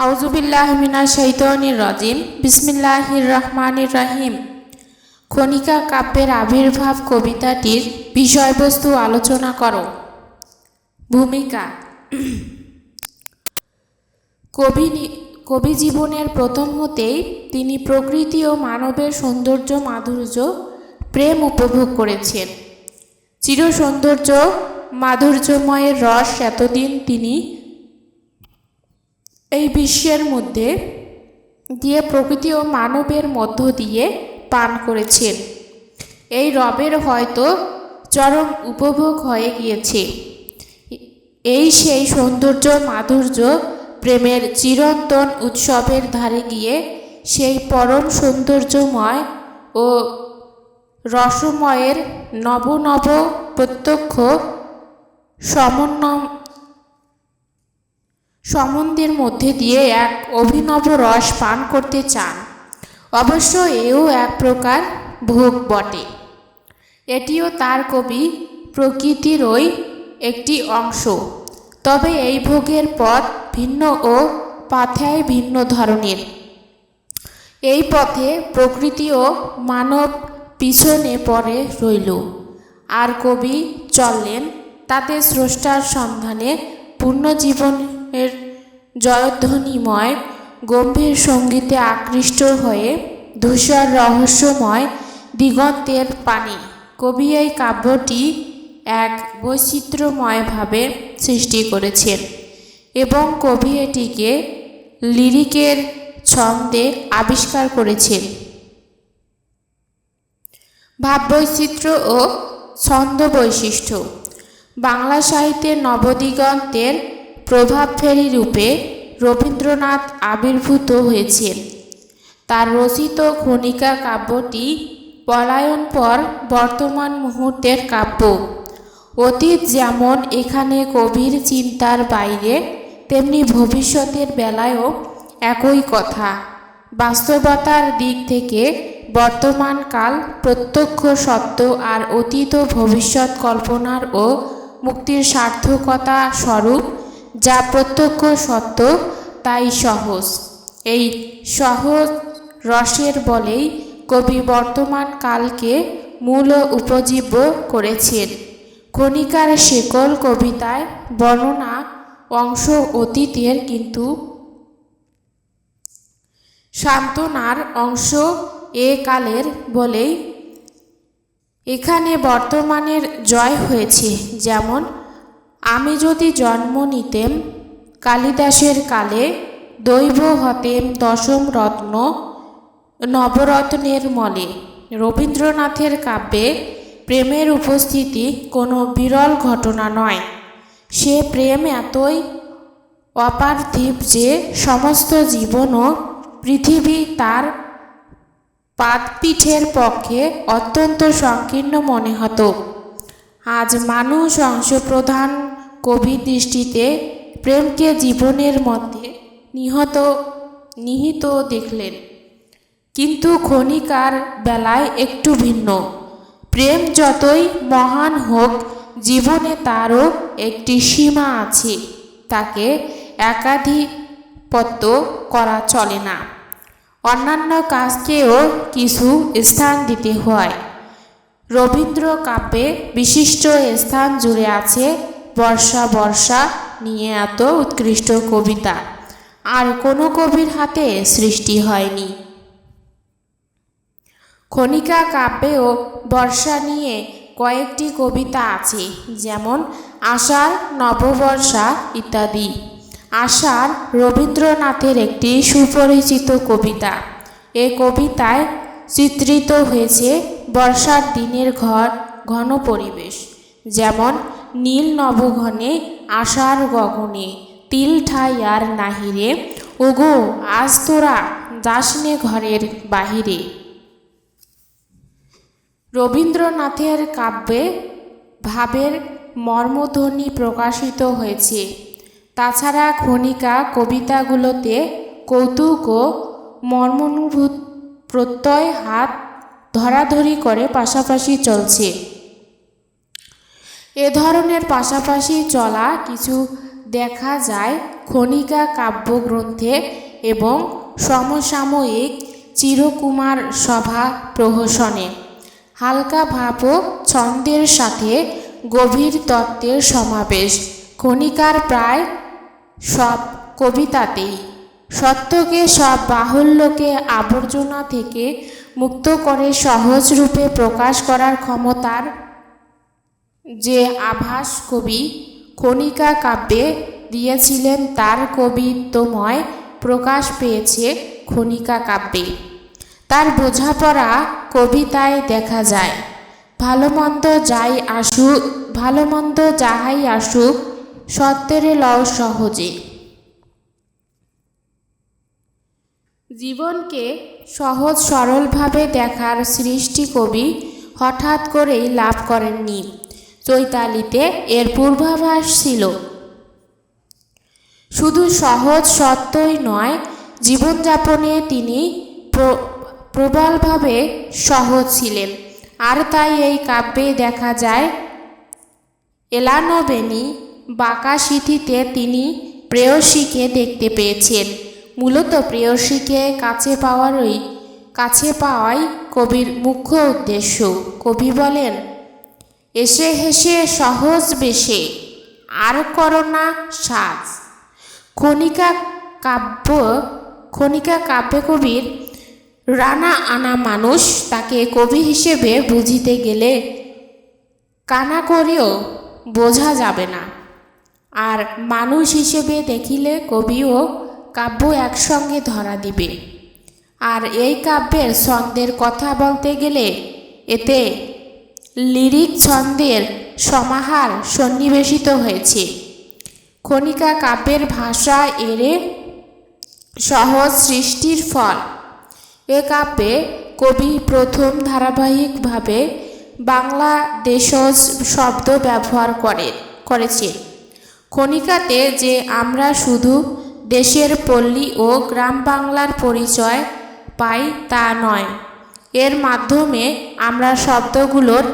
আউজুবিল্লাহ মিনা শৈতনির রাজিম। বিসমিল্লাহির রহমানির রাহিম। খনিকা কাব্যের আবির্ভাব কবিতাটির বিষয়বস্তু আলোচনা করো। ভূমিকা। কবি কবি জীবনের প্রথম হতেই তিনি প্রকৃতি ও মানবের সৌন্দর্য মাধুর্য, প্রেম উপভোগ করেছেন। চির সৌন্দর্য মাধুর্যময়ের রস এতদিন তিনি এই বিশ্বের মধ্যে দিয়ে প্রকৃতি ও মানবের মধ্য দিয়ে পান করেছেন। এই রবের হয়তো চরম উপভোগ হয়ে গিয়েছে। এই সেই সৌন্দর্য, মাধুর্য, প্রেমের চিরন্তন উৎসবের ধারে গিয়ে সেই পরম সৌন্দর্যময় ও রসময়ের নব নব প্রত্যক্ষ সমন্বয় সম্বন্ধের মধ্যে দিয়ে এক অভিনব রস পান করতে চান। অবশ্য এও এক প্রকার ভোগ বটে। এটিও তার কবি প্রকৃতিরই একটি অংশ। তবে এই ভোগের পথ ভিন্ন ও পাথায় ভিন্ন ধরনের। এই পথে প্রকৃতি ও মানব পিছনে পড়ে রইল। আর কবি চললেন তাতে স্রষ্টার সন্ধানে পূর্ণ জীবনের জয়ধ্বনিময় গম্ভীর সঙ্গীতে আকৃষ্ট হয়ে ধূসর রহস্যময় দিগন্তের পানি, কবি এই কাব্যটি এক বৈচিত্র্যময়ভাবে সৃষ্টি করেছেন এবং কবি এটিকে লিরিকের ছন্দে আবিষ্কার করেছেন। ভাববৈচিত্র্য ও ছন্দ বৈশিষ্ট্য বাংলা সাহিত্যের নবদিগন্তের প্রভাবফেরী রূপে রবীন্দ্রনাথ আবির্ভূত হয়েছেন। তার রচিত খনিকা কাব্যটি পলায়ন পর বর্তমান মুহূর্তের কাব্য। অতীত যেমন এখানে কবির চিন্তার বাইরে, তেমনি ভবিষ্যতের বেলায়ও একই কথা। বাস্তবতার দিক থেকে বর্তমান কাল প্রত্যক্ষ সত্য আর অতীত ভবিষ্যৎ কল্পনার ও মুক্তির সার্থকতা স্বরূপ যা প্রত্যক্ষ সত্য, তাই সহজ। এই সহজ রসের বলেই কবি বর্তমান কালকে মূল উপজীব্য করেছেন। খনিকার শেকল কবিতায় বর্ণনা অংশ অতীতের কিন্তু সান্ত্বনার অংশ এ কালের বলেই এখানে বর্তমানের জয় হয়েছে, যেমন আমি যদি জন্ম নিতেম, কালিদাসের কালে দৈব হতেম দশম রত্ন নবরত্নের মলে। রবীন্দ্রনাথের কাব্যে প্রেমের উপস্থিতি কোনো বিরল ঘটনা নয়। সে প্রেম এতই অপার্থিব যে সমস্ত জীবন ও পৃথিবী তার পাদপীঠের পক্ষে অত্যন্ত সংকীর্ণ মনে হতো। আজ মানুষ অংশপ্রধান কবি দৃষ্টিতে প্রেমকে জীবনের মধ্যে নিহত, নিহিত দেখলেন। কিন্তু ক্ষণিকার বেলায় একটু ভিন্ন। প্রেম যতই মহান হোক, জীবনে তারও একটি সীমা আছে। তাকে একাধিপত্য করা চলে না। অন্যান্য কাজকেও কিছু স্থান দিতে হয়। রবীন্দ্র কাব্যে বিশিষ্ট স্থান জুড়ে আছে বর্ষা বর্ষা নিয়ে এত উৎকৃষ্ট কবিতা। আর কোনো কবির হাতে সৃষ্টি হয়নি। খনিকা কাব্যেও বর্ষা নিয়ে কয়েকটি কবিতা আছে, যেমন আষাঢ়, নববর্ষা ইত্যাদি। আষাঢ় রবীন্দ্রনাথের একটি সুপরিচিত কবিতা। এ কবিতায় চিত্রিত হয়েছে বর্ষার দিনের ঘর ঘন পরিবেশ। যেমন নীল নবঘনে আষাঢ় গগনে তিল ঠাই আর নাহিরে, ওগো, আজ তোরা যাসনে ঘরের বাহিরে। রবীন্দ্রনাথের কাব্যে ভাবের মর্মধ্বনি প্রকাশিত হয়েছে। তাছাড়া খনিকা কবিতাগুলোতে কৌতুক ও মর্মানুভূত প্রত্যয় হাত ধরাধরি করে পাশাপাশি চলছে। এ ধরনের পাশাপাশি চলা কিছু দেখা যায় খনিকা কাব্যগ্রন্থে এবং সমসাময়িক চিরকুমার সভা প্রহসনে। হালকা ভাব ও ছন্দের সাথে গভীর তত্ত্বের সমাবেশ। খনিকার প্রায় সব কবিতাতেই। সত্যকে সব বাহুল্যকে আবর্জনা থেকে মুক্ত করে সহজ রূপে প্রকাশ করার ক্ষমতার যে আভাস কবি খনিকা কাব্যে দিয়েছিলেন, তার কবিত্বময় প্রকাশ পেয়েছে খনিকা কাব্যে। তার বোঝাপড়া কবিতায় দেখা যায় ভালো মন্দ যাই আসুক ভালো মন্দ যাহাই আসুক, সত্যের লও সহজে। জীবনকে সহজ সরলভাবে দেখার সৃষ্টি কবি হঠাৎ করেই লাভ করেননি চৈতালিতে এর পূর্বাভাস ছিল। শুধু সহজ সত্যই নয়, জীবনযাপনে তিনি প্র- প্রবলভাবে সহজ ছিলেন। আর তাই এই কাব্যে দেখা যায় এলানোবেনি বাঁকা সিথিতে তিনি প্রেয়সীকে দেখতে পেয়েছেন। মূলত প্রেয়সীকে কাছে পাওয়ারই, কাছে পাওয়াই কবির মুখ্য উদ্দেশ্য। কবি বলেন, এসে হেসে সহজ বেশে, আর করোনা সাজ। খনিকা কাব্য, খনিকা কাব্যে কবির রানা আনা মানুষ তাকে কবি হিসেবে বুঝিতে গেলে কানা করেও বোঝা যাবে না। আর মানুষ হিসেবে দেখিলে কবিও কাব্য একসঙ্গে ধরা দিবে। আর এই কাব্যের ছন্দের কথা বলতে গেলে এতে লিরিক ছন্দের সমাহার সন্নিবেশিত হয়েছে। খনিকা কাব্যের ভাষা এরে সহজ সৃষ্টির ফল। এ কাব্যে কবি প্রথম ধারাবাহিকভাবে বাংলা দেশজ শব্দ ব্যবহার করে, করেছে। খনিকাতে যে আমরা শুধু দেশের পল্লী ও গ্রাম বাংলার পরিচয় পাই তা নয়। এর মাধ্যমে আমরা শব্দগুলোর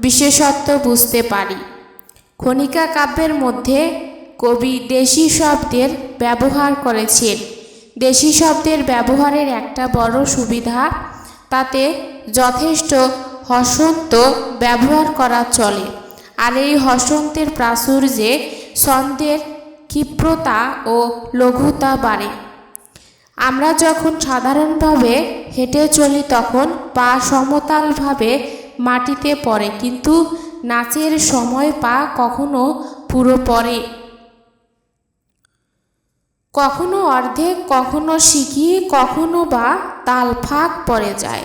বিশেষত্ব বুঝতে পারি। খনিকা কাব্যের মধ্যে কবি দেশি শব্দের ব্যবহার করেছেন। দেশি শব্দের ব্যবহারের একটা বড় সুবিধা, তাতে যথেষ্ট হসন্ত ব্যবহার করা চলে। আর এই হসন্তের প্রাচুর্যে ছন্দের ক্ষিপ্রতা ও লঘুতা বাড়ে। আমরা যখন সাধারণভাবে হেঁটে চলি তখন পা সমতালভাবে মাটিতে পড়ে, কিন্তু নাচের সময় পা কখনো পুরো পড়ে। কখনো অর্ধেক, কখনো শিখি, কখনো বা তাল ফাঁক পড়ে যায়।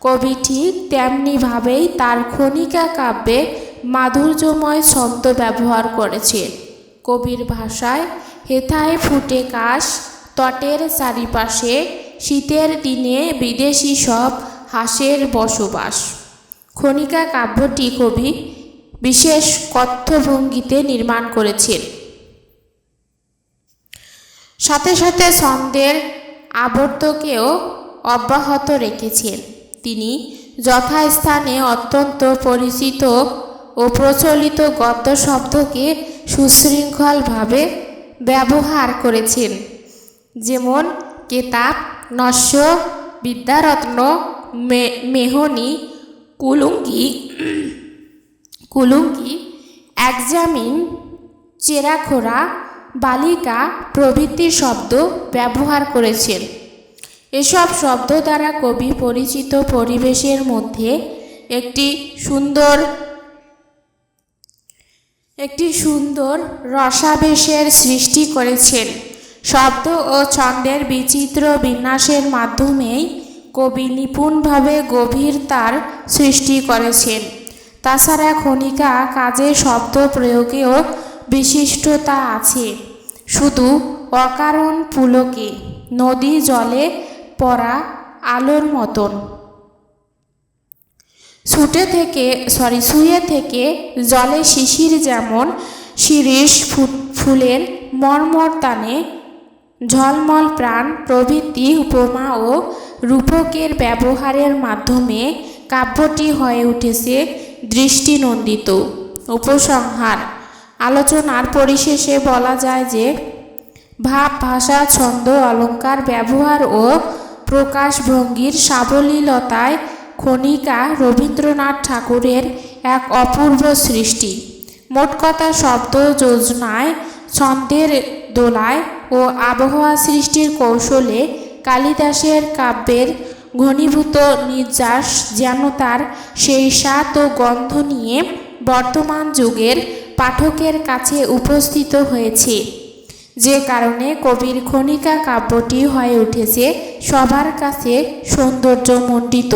কবি ঠিক তেমনিভাবেই তার খনিকা কাব্যে মাধুর্যময় ছন্দ ব্যবহার করেছেন। কবির ভাষায়, হেথায় ফুটে কাশ, তটের চারিপাশে, শীতের দিনে বিদেশি সব হাঁসের বসবাস। খনিকা কাব্যটি কবি বিশেষ কথ্যভঙ্গিতে নির্মাণ করেছেন। সাথে সাথে ছন্দের আবর্তকেও অব্যাহত রেখেছেন। তিনি যথাস্থানে অত্যন্ত পরিচিত ও প্রচলিত গদ্য শব্দকে সুশৃঙ্খলভাবে ব্যবহার করেছেন। যেমন, কেতাব, নস্য, বিদ্যারত্ন, মে- মেহনি, কুলুঙ্গি কুলুঙ্গি, একজামিন চেরাখোরা বালিকা প্রভৃতি শব্দ ব্যবহার করেছেন। এসব শব্দ দ্বারা কবি পরিচিত পরিবেশের মধ্যে একটি সুন্দর একটি সুন্দর রসাবেশের সৃষ্টি করেছেন। শব্দ ও ছন্দের বিচিত্র বিন্যাসের মাধ্যমেই কবি নিপুণভাবে গভীরতার সৃষ্টি করেছেন। তাছাড়া খনিকা কাজে শব্দ প্রয়োগেও বিশিষ্টতা আছে। শুধু অকারণ পুলকে নদী জলে পড়া আলোর মতন। ছুটে থেকে সরি শুয়ে থেকে জলে শিশির যেমন শিরিষ ফুলের মর্মর টানে ঝলমল প্রাণ, প্রভৃতি উপমা ও রূপকের ব্যবহারের মাধ্যমে কাব্যটি হয়ে উঠেছে দৃষ্টিনন্দিত। উপসংহার। আলোচনার পরিশেষে বলা যায় যে, ভাব, ভাষা, ছন্দ, অলঙ্কার, ব্যবহার ও প্রকাশভঙ্গির সাবলীলতায় খনিকা রবীন্দ্রনাথ ঠাকুরের এক অপূর্ব সৃষ্টি। মোট কথা শব্দ যোজনায়, ছন্দের দোলায় ও আবহাওয়া সৃষ্টির কৌশলে কালিদাসের কাব্যের ঘনীভূত নির্যাস যেন তার সেই স্বাদ ও গন্ধ নিয়ে বর্তমান যুগের পাঠকের কাছে উপস্থিত হয়েছে। যে কারণে কবির খনিকা কাব্যটি হয়ে উঠেছে সবার কাছে সৌন্দর্যমণ্ডিত।